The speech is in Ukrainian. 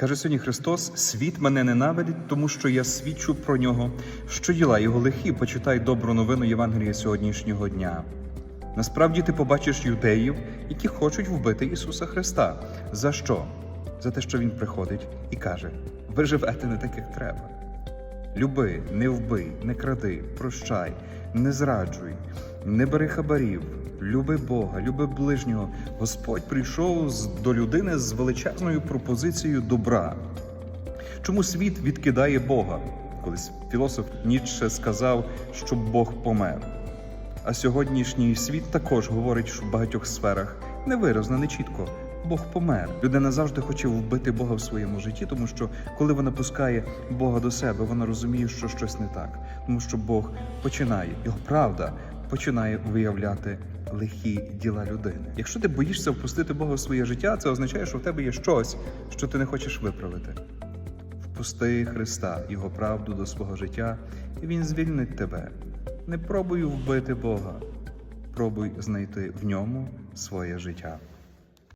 Каже сьогодні Христос: світ мене ненавидить, тому що я свідчу про нього, що діла його лихі, почитай добру новину Євангелія сьогоднішнього дня. Насправді ти побачиш юдеїв, які хочуть вбити Ісуса Христа. За що? За те, що Він приходить і каже: ви живете не так, як треба. Люби, не вбий, не кради, прощай, не зраджуй, не бери хабарів, люби Бога, люби ближнього. Господь прийшов до людини з величезною пропозицією добра. Чому світ відкидає Бога? Колись філософ Ніцше сказав, що Бог помер. А сьогоднішній світ також говорить, що в багатьох сферах невиразно, не чітко. Бог помер. Людина завжди хоче вбити Бога в своєму житті, тому що коли вона пускає Бога до себе, вона розуміє, що щось не так, тому що Бог починає, його правда починає виявляти лихі діла людини. Якщо ти боїшся впустити Бога в своє життя, це означає, що в тебе є щось, що ти не хочеш виправити. Впусти Христа, Його правду до свого життя, і Він звільнить тебе. Не пробуй вбити Бога, пробуй знайти в ньому своє життя.